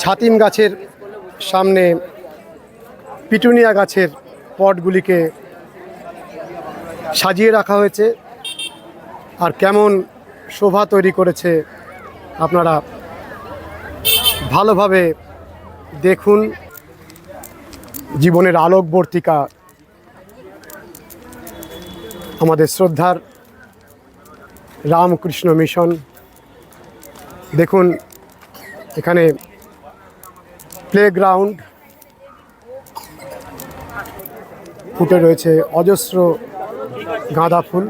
ছাতিম গাছের সামনে পিটুনিয়া গাছের পটগুলিকে সাজিয়ে রাখা হয়েছে। আর কেমন শোভা তৈরি করেছে আপনারা ভালোভাবে দেখুন। জীবনের আলোকবর্তিকা আমাদের শ্রদ্ধার রামকৃষ্ণ মিশন। দেখুন এখানে প্লেগ্রাউন্ড ফুটে রয়েছে অজস্র গাঁদা ফুল।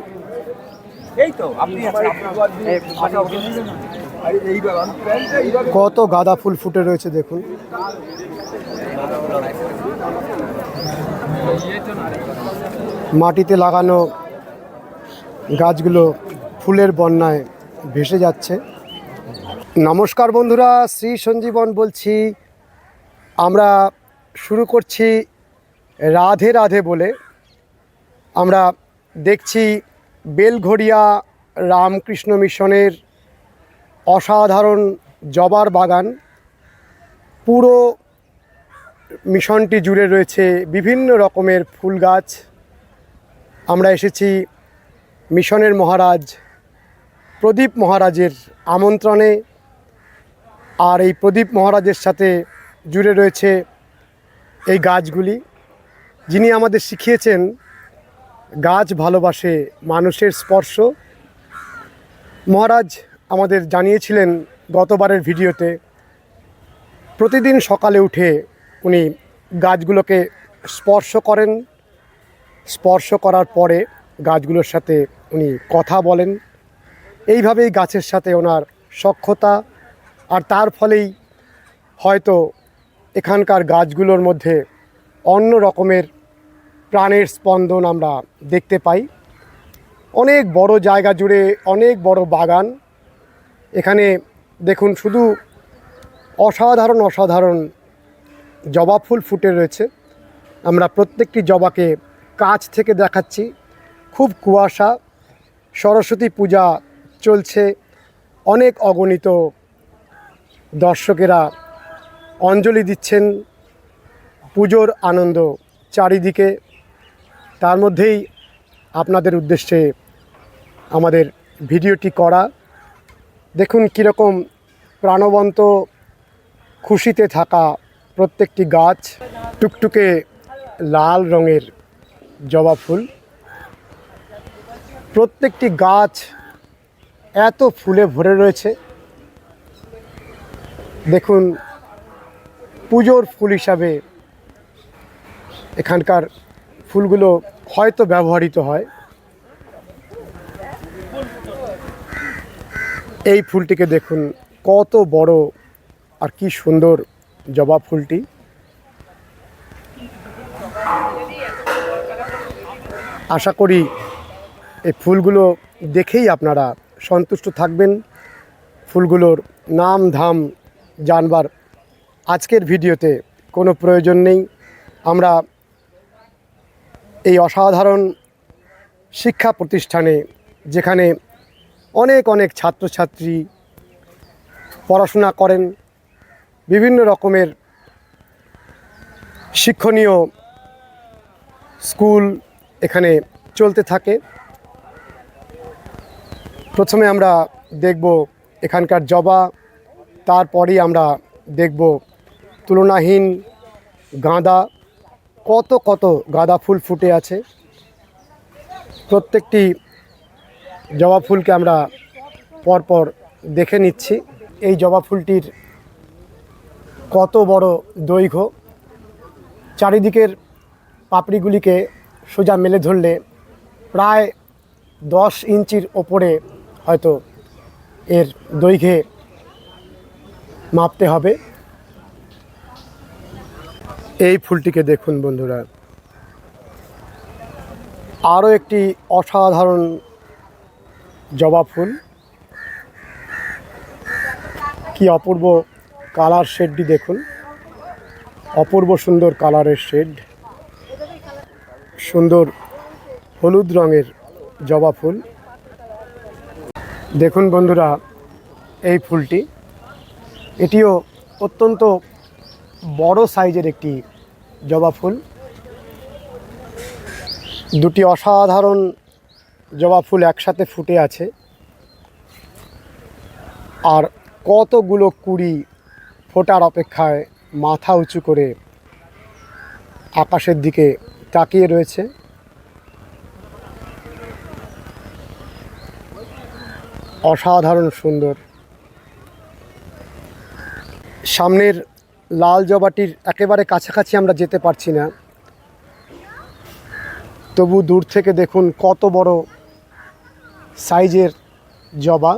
কত গাঁদা ফুল ফুটে রয়েছে দেখুন। মাটিতে লাগানো গাছগুলো ফুলের বন্যায় ভেসে যাচ্ছে। নমস্কার বন্ধুরা, শ্রী সঞ্জীবন বলছি। আমরা শুরু করছি রাধে রাধে বলে। আমরা দেখছি বেলঘড়িয়া রামকৃষ্ণ মিশনের অসাধারণ জবার বাগান। পুরো মিশনটি জুড়ে রয়েছে বিভিন্ন রকমের ফুল গাছ। আমরা এসেছি মিশনের মহারাজ প্রদীপ মহারাজের আমন্ত্রণে। আর এই প্রদীপ মহারাজের সাথে জুড়ে রয়েছে এই গাছগুলি। যিনি আমাদের শিখিয়েছেন, গাছ ভালোবাসে মানুষের স্পর্শ। মহারাজ আমাদের জানিয়েছিলেন গতবারের ভিডিওতে, প্রতিদিন সকালে উঠে উনি গাছগুলোকে স্পর্শ করেন। স্পর্শ করার পরে গাছগুলোর সাথে উনি কথা বলেন। এইভাবেই গাছের সাথে ওনার সক্ষতা আর তার ফলেই হয়তো এখানকার গাছগুলোর মধ্যে অন্য রকমের প্রাণের স্পন্দন আমরা দেখতে পাই। অনেক বড় জায়গা জুড়ে অনেক বড় বাগান। এখানে দেখুন শুধু অসাধারণ অসাধারণ জবা ফুল ফুটে রয়েছে। আমরা প্রত্যেকটি জবাকে কাছ থেকে দেখাচ্ছি। খুব কুয়াশা, সরস্বতী পূজা চলছে। অনেক অগণিত দর্শকেরা অঞ্জলি দিচ্ছেন পুজোর আনন্দ চারিদিকে। তার মধ্যেই আপনাদের উদ্দেশ্যে আমাদের ভিডিওটি করা। দেখুন কীরকম প্রাণবন্ত খুশিতে থাকা প্রত্যেকটি গাছ। টুকটুকে লাল রঙের জবা ফুল। প্রত্যেকটি গাছ এত ফুলে ভরে রয়েছে। দেখুন, পুজোর ফুল হিসাবে এখানকার ফুলগুলো হয়তো ব্যবহৃত হয়। এই ফুলটিকে দেখুন, কত বড় আর কি সুন্দর জবা ফুলটি। আশা করি এই ফুলগুলো দেখেই আপনারা সন্তুষ্ট থাকবেন। ফুলগুলোর নাম, ধাম জানবার আজকের ভিডিওতে কোনো প্রয়োজন নেই। আমরা এই অসাধারণ শিক্ষা প্রতিষ্ঠানে যেখানে অনেক অনেক ছাত্রছাত্রী পড়াশোনা করেন, বিভিন্ন রকমের শিক্ষণীয় স্কুল এখানে চলতে থাকে। প্রথমে আমরা দেখব এখানকার জবা তারপরেই আমরা দেখব তুলনাহীন গাঁদা, কত কত গাঁদা ফুল ফুটে আছে। প্রত্যেকটি জবা ফুলকে আমরা পরপর দেখে নিচ্ছি। এই জবা ফুলটির কত বড় দৈর্ঘ্য, চারিদিকের পাপড়িগুলিকে সোজা মেলে ধরলে প্রায় দশ ইঞ্চির ওপরে হয়তো এর দৈর্ঘ্যে মাপতে হবে। এই ফুলটিকে দেখুন বন্ধুরা। আরও একটি অসাধারণ জবা ফুল। কি অপূর্ব কালার শেডটি দেখুন। অপূর্ব সুন্দর কালারের শেড। সুন্দর হলুদ রঙের জবা ফুল। দেখুন বন্ধুরা, এই ফুলটি এটিও অত্যন্ত বড় সাইজের একটি জবা ফুল। দুটি অসাধারণ জবা ফুল একসাথে ফুটে আছে। আর কতগুলো কুড়ি ফোটার অপেক্ষায় মাথা উঁচু করে আকাশের দিকে তাকিয়ে রয়েছে। অসাধারণ সুন্দর সামনের লাল জবাটির একেবারে কাছাকাছি আমরা যেতে পারছি না। তবু দূর থেকে দেখুন কত বড় সাইজের জবা।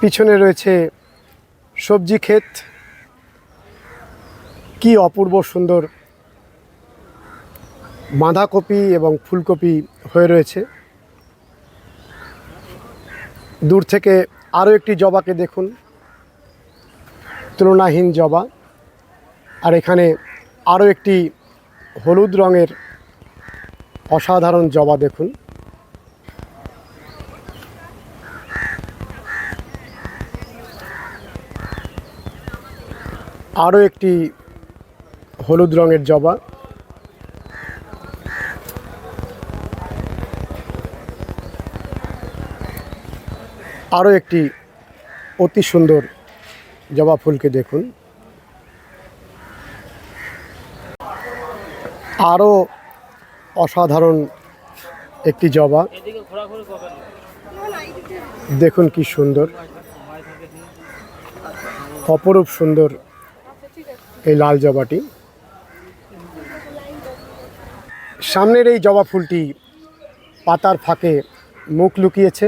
পিছনে রয়েছে সবজি ক্ষেত। কি অপূর্ব সুন্দর বাঁধাকপি এবং ফুলকপি হয়ে রয়েছে। দূর থেকে আরও একটি জবাকে দেখুন। তুলনাহীন জবা। আর এখানে আরও একটি হলুদ রঙের অসাধারণ জবা দেখুন। আরও একটি হলুদ রঙের জবা। আরও একটি অতি সুন্দর জবা ফুলকে দেখুন। আরও অসাধারণ একটি জবা। দেখুন কি সুন্দর। অপরূপ সুন্দর এই লাল জবাটি। সামনের এই জবা ফুলটি পাতার ফাঁকে মুখ লুকিয়েছে।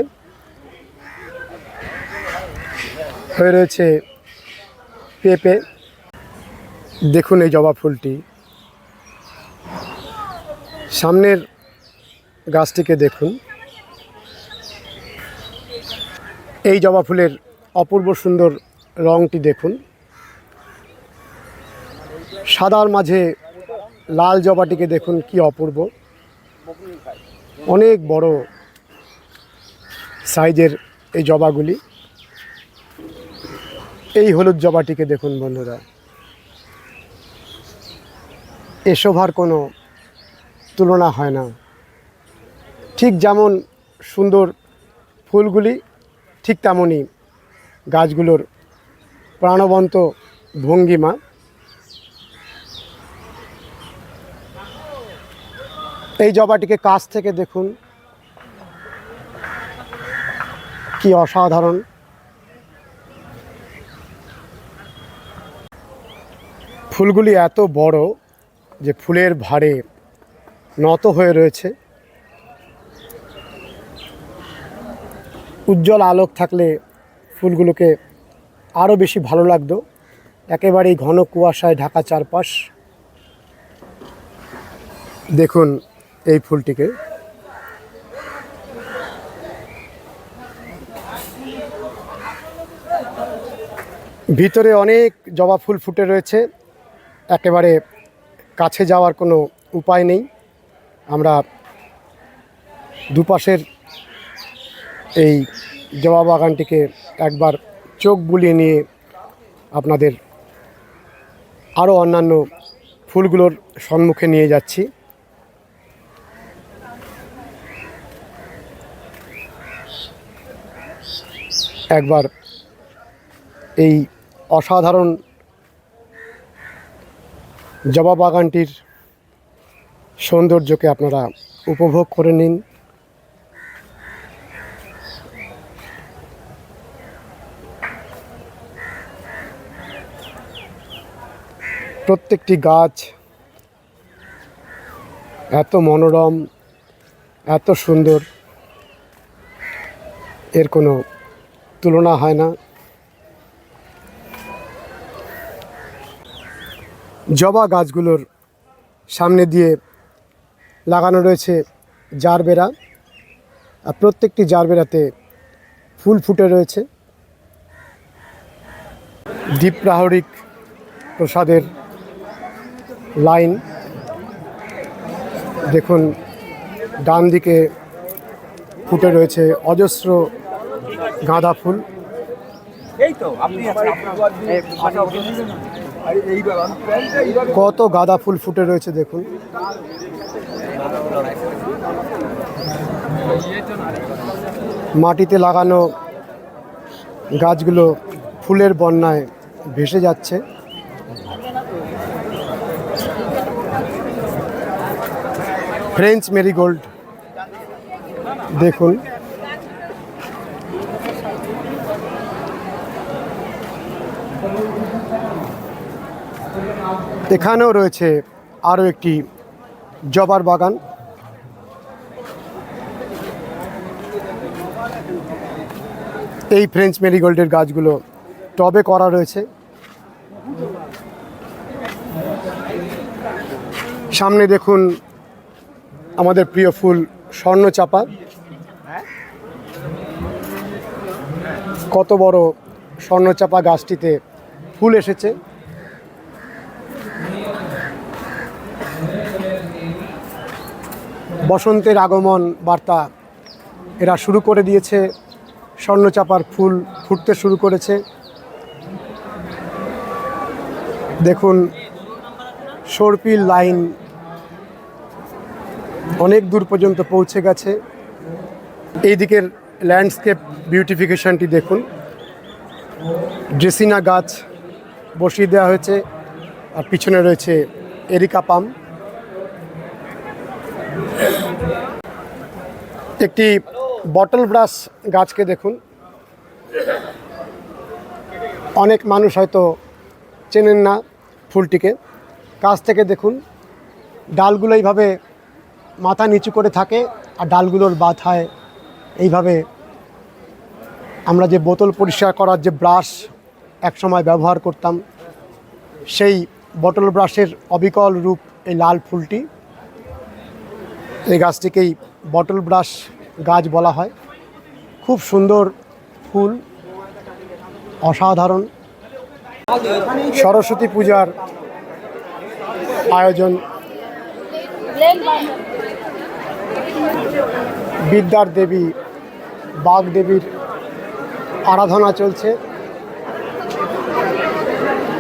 হয়ে রয়েছে পেঁপে দেখুন এই জবা ফুলটি। সামনের গাছটিকে দেখুন। এই জবা ফুলের অপূর্ব সুন্দর রঙটি দেখুন। সাদার মাঝে লাল জবাটিকে দেখুন, কি অপূর্ব। অনেক বড় সাইজের এই জবাগুলি। হলুদ জবাটিকে দেখুন বন্ধুরা। এ শোভার কোনো তুলনা হয় না। ঠিক যেমন সুন্দর ফুলগুলি, ঠিক তেমনই গাছগুলোর প্রাণবন্ত ভঙ্গিমা। এই জবাটিকে কাছ থেকে দেখুন। কি অসাধারণ। ফুলগুলি এত বড় যে ফুলের ভারে নত হয়ে রয়েছে। উজ্জ্বল আলোক থাকলে ফুলগুলোকে আরও বেশি ভালো লাগতো। একেবারেই ঘন কুয়াশায় ঢাকা চারপাশ। দেখুন এই ফুলটিকে। ভিতরে অনেক জবা ফুল ফুটে রয়েছে। একেবারে কাছে যাওয়ার কোনো উপায় নেই। আমরা দুপাশের এই জবা বাগানটিকে একবার চোখ বুলিয়ে নিয়ে আপনাদের আরও অন্যান্য ফুলগুলোর সম্মুখে নিয়ে যাচ্ছি। একবার এই অসাধারণ জবা বাগানটির সৌন্দর্যকে আপনারা উপভোগ করে নিন। প্রত্যেকটি গাছ এত মনোরম, এত সুন্দর, এর কোনো তুলনা হয় না। জবা গাছগুলোর সামনে দিয়ে লাগানো রয়েছে জারবেরা। আর প্রত্যেকটি জারবেরাতে ফুল ফুটে রয়েছে। দীপ প্রাহরিক প্রসাদের লাইন। দেখুন ডান দিকে ফুটে রয়েছে অজস্র গাঁদা ফুল। এই তো, আপনি কত গাঁদা ফুল ফুটে রয়েছে দেখুন। মাটিতে লাগানো গাছগুলো ফুলের বন্যায় ভেসে যাচ্ছে। ফ্রেঞ্চ মেরিগোল্ড, দেখুন। এখানেও রয়েছে আরও একটি জবার বাগান। এই ফ্রেঞ্চ মেরিগোল্ডের গাছগুলো টবে করা রয়েছে। সামনে দেখুন আমাদের প্রিয় ফুল স্বর্ণচাপা। কত বড় স্বর্ণচাপা গাছটিতে ফুল এসেছে। বসন্তের আগমন বার্তা। এরা শুরু করে দিয়েছে, স্বর্ণচাপার ফুল ফুটতে শুরু করেছে। দেখুন সর্পিল লাইন অনেক দূর পর্যন্ত পৌঁছে গেছে। এই দিকের ল্যান্ডস্কেপ বিউটিফিকেশনটি দেখুন। ড্রেসিনা গাছ বসিয়ে দেওয়া হয়েছে, আর পিছনে রয়েছে এরিকা পাম। একটি বটল ব্রাশ গাছকে দেখুন। অনেক মানুষ হয়তো চেনেন না ফুলটিকে। কাছ থেকে দেখুন, ডালগুলো এইভাবে মাথা নিচু করে থাকে আর ডালগুলোর বাথায় এইভাবে আমরা যে বোতল পরিষ্কার করার যে ব্রাশ একসময় ব্যবহার করতাম, সেই বটল ব্রাশের অবিকল রূপ এই লাল ফুলটি। এই গাছটিকেই বটল ব্রাশ গাছ বলা হয়। খুব সুন্দর ফুল, অসাধারণ। সরস্বতী পূজার আয়োজন। বিদ্যার দেবী, বাঘ দেবীর আরাধনা চলছে।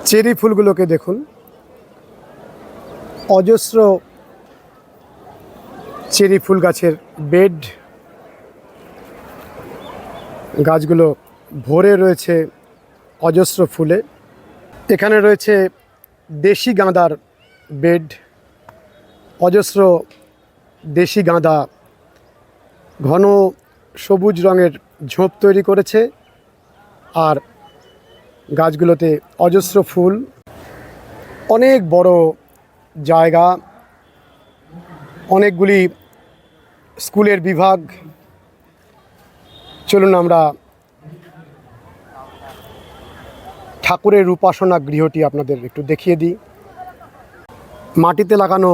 চেরি ফুলগুলোকে দেখুন। অজস্র চেরি ফুল গাছের বেড। গাছগুলো ভরে রয়েছে অজস্র ফুলে। এখানে রয়েছে দেশি গাঁদার বেড। অজস্র দেশি গাঁদা ঘন সবুজ রঙের ঝোপ তৈরি করেছে আর গাছগুলোতে অজস্র ফুল। অনেক বড় জায়গা, অনেকগুলি স্কুলের বিভাগ। চলুন আমরা ঠাকুরের উপাসনা গৃহটি আপনাদের একটু দেখিয়ে দিই। মাটিতে লাগানো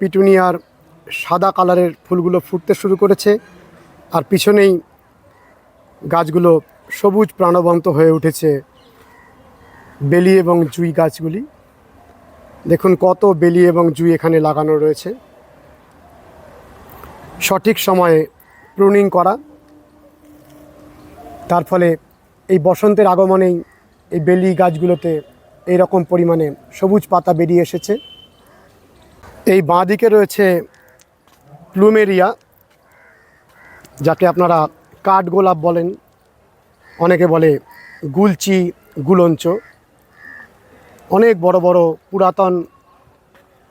পিটুনিয়ার সাদা কালারের ফুলগুলো ফুটতে শুরু করেছে আর পিছনেই গাছগুলো সবুজ প্রাণবন্ত হয়ে উঠেছে বেলি এবং জুই গাছগুলি। দেখুন কত বেলি এবং জুই এখানে লাগানো রয়েছে। সঠিক সময়ে প্রুনিং করা। তার ফলে এই বসন্তের আগমনেই এই বেলি গাছগুলোতে এই রকম পরিমাণে সবুজ পাতা বেরিয়ে এসেছে। এই বাঁ দিকে রয়েছে প্লুমেরিয়া, যাকে আপনারা কাঠগোলাপ বলেন। অনেকে বলে গুলচি, গুলঞ্চ। অনেক বড় বড় পুরাতন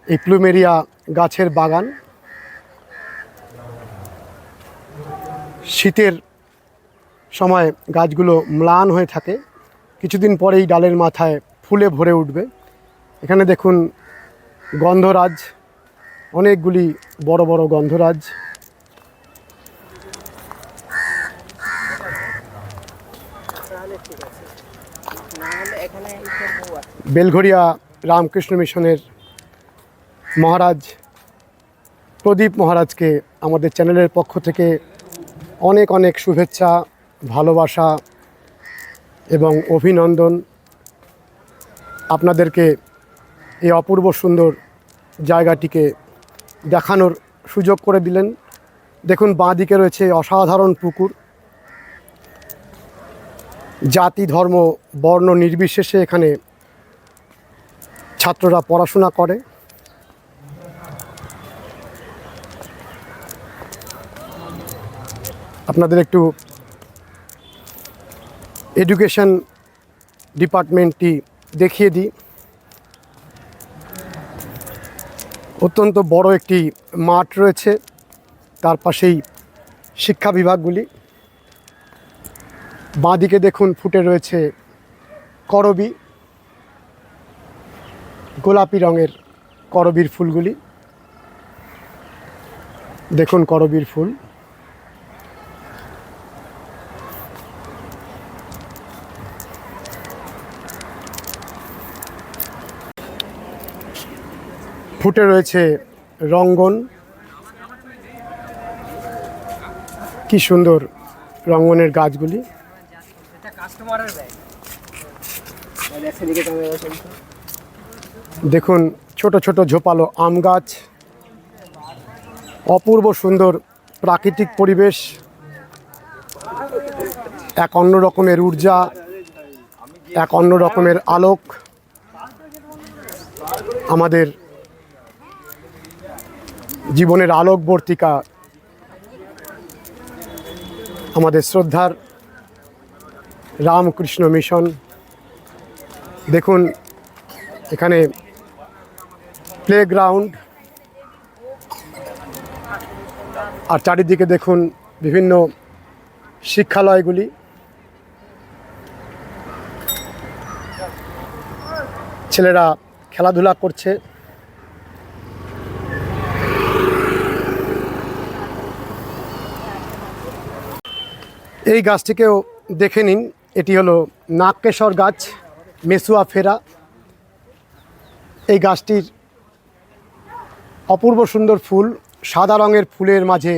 এই প্লুমেরিয়া গাছের বাগান। শীতের সময় গাছগুলো ম্লান হয়ে থাকে। কিছুদিন পরেই ডালের মাথায় ফুলে ভরে উঠবে। এখানে দেখুন গন্ধরাজ, অনেকগুলি বড় বড় গন্ধরাজ। বেলঘরিয়া রামকৃষ্ণ মিশনের মহারাজ, প্রদীপ মহারাজকে আমাদের চ্যানেলের পক্ষ থেকে অনেক অনেক শুভেচ্ছা, ভালোবাসা এবং অভিনন্দন। আপনাদেরকে এই অপূর্ব সুন্দর জায়গাটিকে দেখানোর সুযোগ করে দিলেন। দেখুন বাঁ দিকে রয়েছে অসাধারণ পুকুর। জাতি, ধর্ম, বর্ণ নির্বিশেষে এখানে ছাত্ররা পড়াশোনা করে। আপনাদের একটু এডুকেশন ডিপার্টমেন্টটি দেখিয়ে দিই। অত্যন্ত বড় একটি মাঠ রয়েছে, তার পাশেই শিক্ষা বিভাগগুলি। বাঁদিকে দেখুন ফুটে রয়েছে করবি, গোলাপি রঙের করবীর ফুলগুলি। দেখুন করবীর ফুল। ফুটে রয়েছে রঙ্গন। কি সুন্দর রঙ্গনের গাছগুলি। দেখুন ছোট ছোট ঝোপালো আম গাছ। অপূর্ব সুন্দর প্রাকৃতিক পরিবেশ। এক অন্য রকমের ঊর্জা এক অন্য রকমের আলোক। আমাদের জীবনের আলোকবর্তিকা আমাদের শ্রদ্ধার রামকৃষ্ণ মিশন। দেখুন, এখানে প্লেগ্রাউন্ড আর চারিদিকে দেখুন বিভিন্ন শিক্ষালয়গুলি। ছেলেরা খেলাধুলা করছে। এই গাছটিকেও দেখে নিন, এটি হলো নাগকেশর গাছ, মেসুয়া ফেরা। এই গাছটির অপূর্ব সুন্দর ফুল, সাদা রঙের ফুলের মাঝে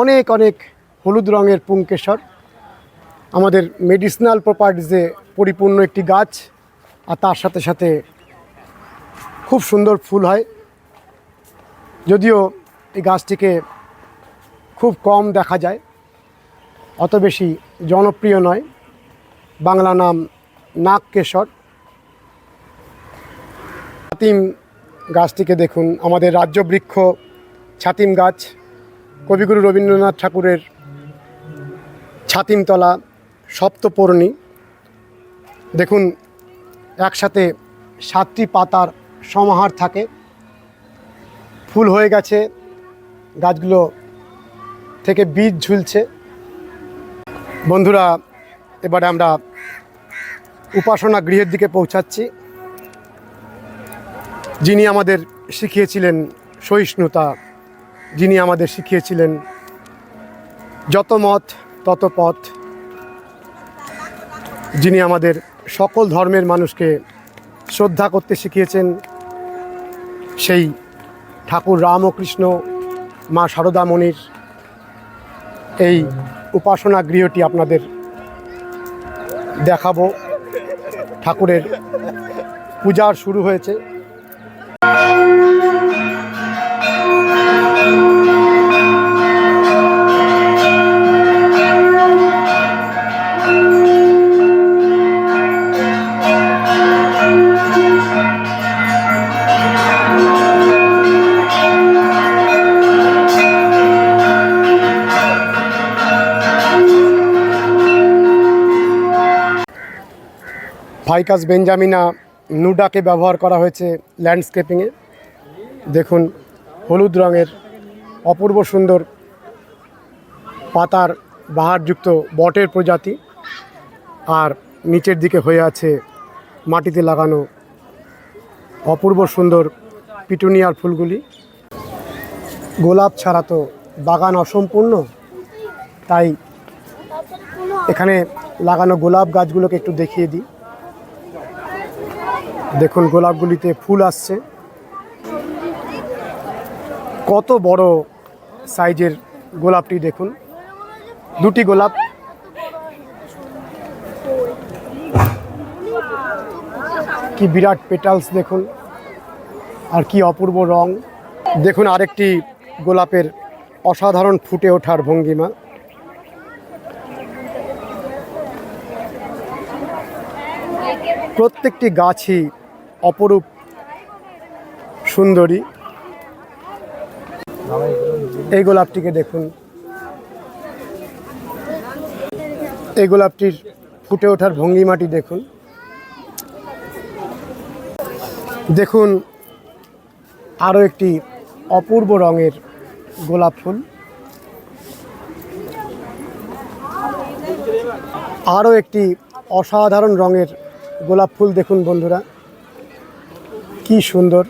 অনেক অনেক হলুদ রঙের পুংকেশর। আমাদের মেডিসিনাল প্রপার্টিজে পরিপূর্ণ একটি গাছ, আর তার সাথে সাথে খুব সুন্দর ফুল হয়। যদিও এই গাছটিকে খুব কম দেখা যায়। অত বেশি জনপ্রিয় নয়। বাংলা নাম নাগকেশর। ছাতিম গাছটিকে দেখুন, আমাদের রাজ্য বৃক্ষ ছাতিম গাছ। কবিগুরু রবীন্দ্রনাথ ঠাকুরের ছাতিমতলা সপ্তপর্ণী। দেখুন, একসাথে সাতটি পাতার সমাহার থাকে। ফুল হয়ে গেছে, গাছগুলো থেকে বীজ ঝুলছে। বন্ধুরা, এবারে আমরা উপাসনা গৃহের দিকে পৌঁছাচ্ছি। যিনি আমাদের শিখিয়েছিলেন সহিষ্ণুতা, যিনি আমাদের শিখিয়েছিলেন যত মত, তত পথ, যিনি আমাদের সকল ধর্মের মানুষকে শ্রদ্ধা করতে শিখিয়েছেন, সেই ঠাকুর রামকৃষ্ণ, মা সারদামণির এই উপাসনা গৃহটি আপনাদের দেখাবো। ঠাকুরের পূজার শুরু হয়েছে। ফাইকাস বেঞ্জামিনা নুডাকে ব্যবহার করা হয়েছে ল্যান্ডস্কেপিংয়ে। দেখুন, হলুদ রঙের অপূর্ব সুন্দর পাতার বাহারযুক্ত বটের প্রজাতি। আর নিচের দিকে হয়ে আছে মাটিতে লাগানো অপূর্ব সুন্দর পিটুনিয়ার ফুলগুলি। গোলাপ ছাড়া তো বাগান অসম্পূর্ণ, তাই এখানে লাগানো গোলাপ গাছগুলোকে একটু দেখিয়ে দিই। দেখুন, গোলাপগুলিতে ফুল আসছে। কত বড় সাইজের গোলাপটি দেখুন। দুটি গোলাপ। কি বিরাট পেটালস দেখুন, আর কি অপূর্ব রং। দেখুন, আরেকটি গোলাপের অসাধারণ ফুটে ওঠার ভঙ্গিমা। প্রত্যেকটি গাছই অপরূপ সুন্দরী। এই গোলাপটিকে দেখুন। এই গোলাপটির ফুটে ওঠার ভঙ্গিমাটি দেখুন। দেখুন, আরও একটি অপূর্ব রঙের গোলাপ ফুল। আরও একটি অসাধারণ রঙের গোলাপ ফুল দেখুন বন্ধুরা। কি সুন্দর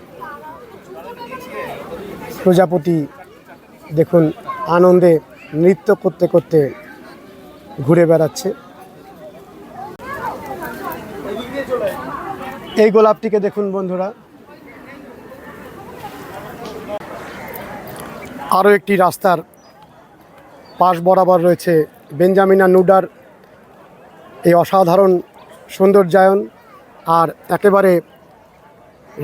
প্রজাপতি, দেখুন, আনন্দে নৃত্য করতে করতে ঘুরে বেড়াচ্ছে। এই গোলাপটিকে দেখুন বন্ধুরা। আরও একটি রাস্তার পাশ বরাবর রয়েছে বেঞ্জামিনা নুডার এই অসাধারণ সৌন্দর্যায়ন, আর একেবারে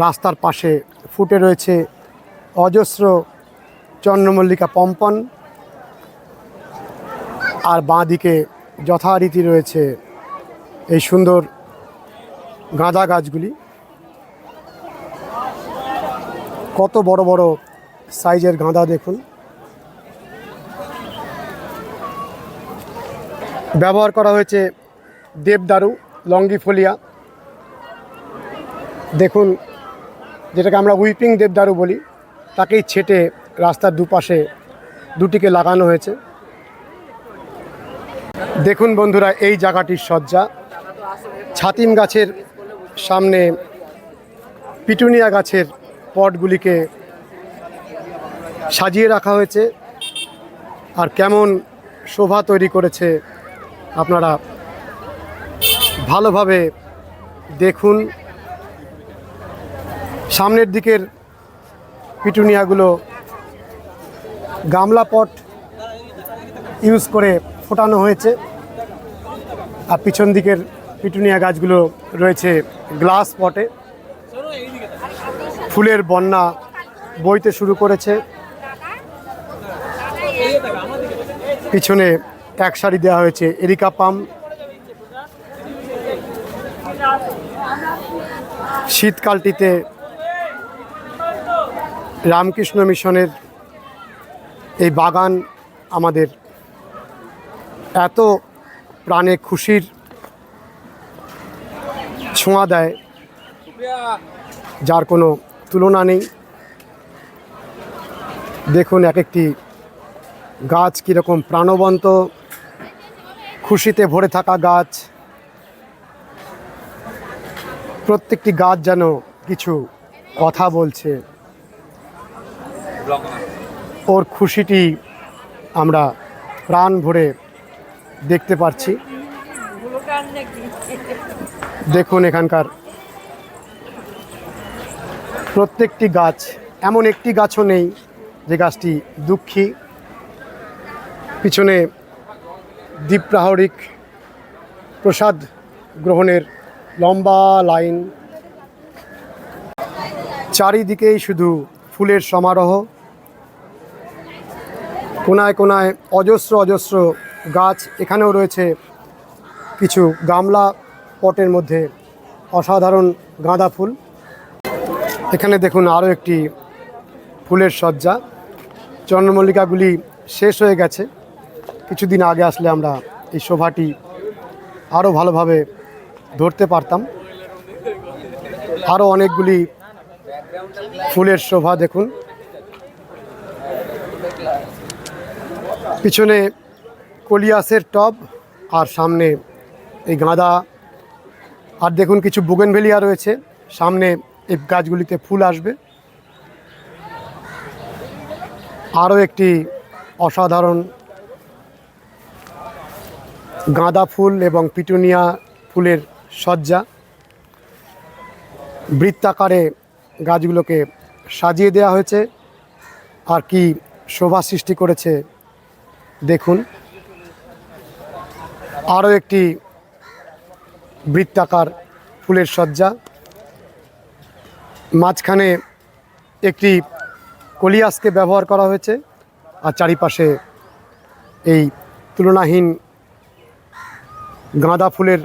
রাস্তার পাশে ফুটে রয়েছে অজস্র চন্দ্রমল্লিকা পম্পন। আর বাঁ দিকে যথারীতি রয়েছে এই সুন্দর গাঁদা গাছগুলি। কত বড় বড় সাইজের গাঁদা দেখুন। ব্যবহার করা হয়েছে দেবদারু, লঙ্গিফলিয়া। দেখুন যেটাকে আমরা উইপিং দেবদারু বলি, তাকেই ছেটে রাস্তার দুপাশে দুটিকে লাগানো হয়েছে। দেখুন বন্ধুরা, এই জায়গাটির সজ্জা ছাতিম গাছের সামনে পিটুনিয়া গাছের পটগুলিকে সাজিয়ে রাখা হয়েছে। আর কেমন শোভা তৈরি করেছে আপনারা ভালোভাবে দেখুন। সামনের দিকের পিটুনিয়াগুলো গামলা পট ইউজ করে ফোটানো হয়েছে। আর পিছন দিকের পিটুনিয়া গাছগুলো রয়েছে গ্লাস পটে। ফুলের বন্যা বইতে শুরু করেছে। পিছনে এক সারি দেওয়া হয়েছে এরিকা পাম। শীতকালটিতে রামকৃষ্ণ মিশনের এই বাগান আমাদের এত প্রাণে খুশির ছোঁয়া দেয়, যার কোনো তুলনা নেই। দেখুন এক একটি গাছ কীরকম প্রাণবন্ত, খুশিতে ভরে থাকা গাছ। প্রত্যেকটি গাছ যেন কিছু কথা বলছে। ওর খুশিটি আমরা প্রাণ ভরে দেখতে পাচ্ছি দেখুন এখানকার প্রত্যেকটি গাছ, এমন একটি গাছও নেই যে গাছটি দুঃখী। পিছনে দ্বীপ্রাহরিক প্রসাদ গ্রহণের লম্বা লাইন। চারিদিকেই শুধু ফুলের সমারোহ। কোনায় কোনায় অজস্র অজস্র গাছ, এখানেও রয়েছে কিছু গামলা পটের মধ্যে অসাধারণ গাঁদা ফুল। এখানে দেখুন আরও একটি ফুলের সজ্জা। চন্দ্রমল্লিকাগুলি শেষ হয়ে গেছে। কিছুদিন আগে আসলে আমরা এই শোভাটি আরও ভালোভাবে ধরতে পারতাম। আরও অনেকগুলি ফুলের শোভা দেখুন। পিছনে কলিয়াসের টব আর সামনে এই গাঁদা। আর দেখুন কিছু বুগেনভেলিয়া রয়েছে। সামনে এই গাছগুলিতে ফুল আসবে। আরও একটি অসাধারণ গাঁদা ফুল এবং পিটুনিয়া ফুলের সজ্জা। বৃত্তাকারে গাছগুলোকে সাজিয়ে দেওয়া হয়েছে। আর কি শোভা সৃষ্টি করেছে, দেখুন। আরও একটি বৃত্তাকার ফুলের সজ্জা। মাঝখানে একটি কলিয়াসকে ব্যবহার করা হয়েছে। আর চারিপাশে এই তুলনাহীন গাঁদা ফুলের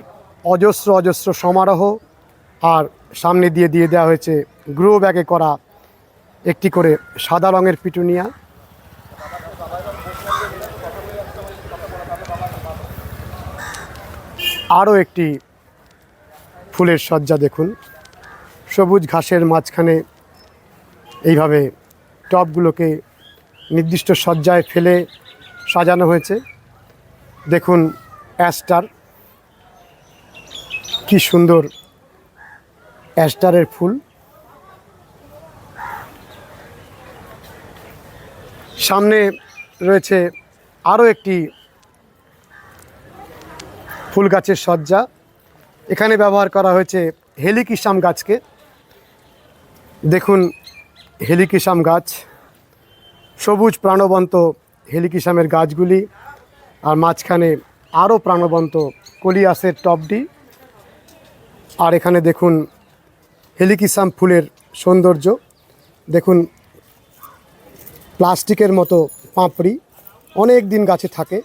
অজস্র অজস্র সমারোহ। আর সামনে দিয়ে দিয়ে দেওয়া হয়েছে গ্রো ব্যাগে করা একটি করে সাদা রঙের পিটুনিয়া। আরও একটি ফুলের সজ্জা দেখুন। সবুজ ঘাসের মাঝখানে এইভাবে টবগুলোকে নির্দিষ্ট সজ্জায় ফেলে সাজানো হয়েছে। দেখুন অ্যাস্টার, কি সুন্দর অ্যাস্টারের ফুল। সামনে রয়েছে আরও একটি ফুল গাছের সজ্জা। এখানে ব্যবহার করা হয়েছে হেলিকিসাম গাছকে। দেখুন, হেলিকিসাম গাছ, সবুজ প্রাণবন্ত হেলিকিসামের গাছগুলি আর মাঝখানে আরও প্রাণবন্ত কলিয়াসের টবডি আর এখানে দেখুন হেলিকিসাম ফুলের সৌন্দর্য। দেখুন, প্লাস্টিকের মতো পাঁপড়ি অনেক দিন গাছে থাকে।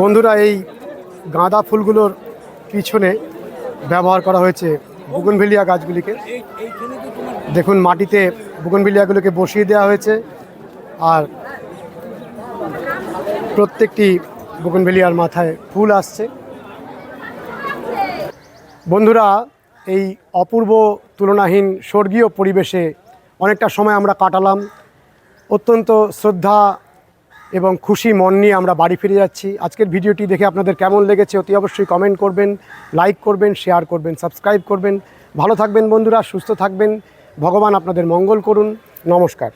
বন্ধুরা, এই গাঁদা ফুলগুলোর পিছনে ব্যবহার করা হয়েছে বুগনভেলিয়া গাছগুলিকে। দেখুন, মাটিতে বুগনভেলিয়াগুলোকে বসিয়ে দেওয়া হয়েছে আর প্রত্যেকটি বুগনভেলিয়ার মাথায় ফুল আসছে। বন্ধুরা, এই অপূর্ব তুলনাহীন স্বর্গীয় পরিবেশে অনেকটা সময় আমরা কাটালাম। অত্যন্ত শ্রদ্ধা এবং খুশি মন নিয়ে আমরা বাড়ি ফিরে যাচ্ছি। আজকের ভিডিওটি দেখে আপনাদের কেমন লেগেছে অতি অবশ্যই কমেন্ট করবেন, লাইক করবেন, শেয়ার করবেন, সাবস্ক্রাইব করবেন। ভালো থাকবেন বন্ধুরা, সুস্থ থাকবেন। ভগবান আপনাদের মঙ্গল করুন। নমস্কার।